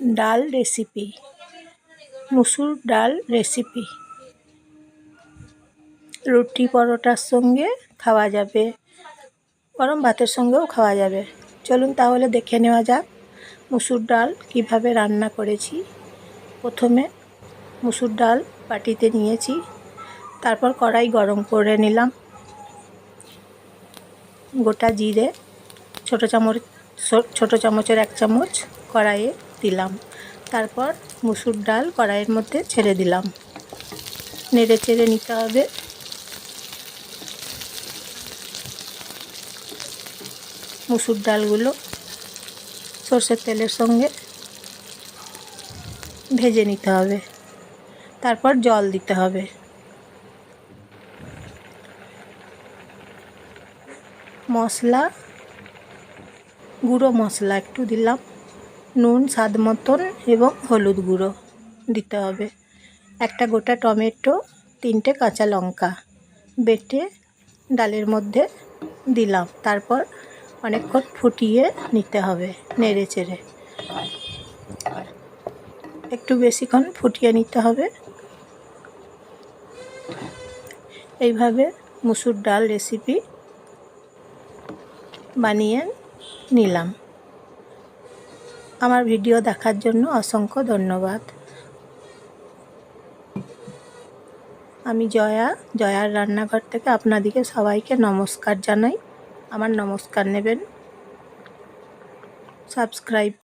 ডাল রেসিপি, মুসুর ডাল রেসিপি। রুটি পরোটার সঙ্গে খাওয়া যাবে, গরম ভাতের সঙ্গেও খাওয়া যাবে। চলুন তাহলে দেখে নেওয়া যাক মুসুর ডাল কীভাবে রান্না করেছি। প্রথমে মুসুর ডাল বাটিতে নিয়েছি, তারপর কড়াই গরম করে নিলাম। গোটা জিরে, ছোটো চামচ ছোটো চামচের এক চামচ কড়াইয়ে দিলাম। তারপর মুসুর ডাল কড়াইয়ের মধ্যে ছেড়ে দিলাম। নেড়ে চেড়ে নিতে হবে। মুসুর ডালগুলো সর্ষের তেলের সঙ্গে ভেজে নিতে হবে। তারপর জল দিতে হবে। মশলা গুঁড়ো মশলা একটু দিলাম, নুন, স্বাদ মতন এবং হলুদ গুঁড়ো দিতে হবে। একটা গোটা টমেটো, তিনটে কাঁচা লঙ্কা বেটে ডালের মধ্যে দিলাম। তারপর অনেকক্ষণ ফুটিয়ে নিতে হবে নেড়ে চেড়ে। একটু বেশিক্ষণ ফুটিয়ে নিতে হবে। এইভাবে মুসুর ডাল রেসিপি বানিয়ে নিলাম। আমার ভিডিও দেখার জন্য অসংখ্য ধন্যবাদ। আমি জয়া, জয়ার রান্নাঘর থেকে আপনাদিকে সবাইকে নমস্কার জানাই। আমার নমস্কার নেবেন। সাবস্ক্রাইব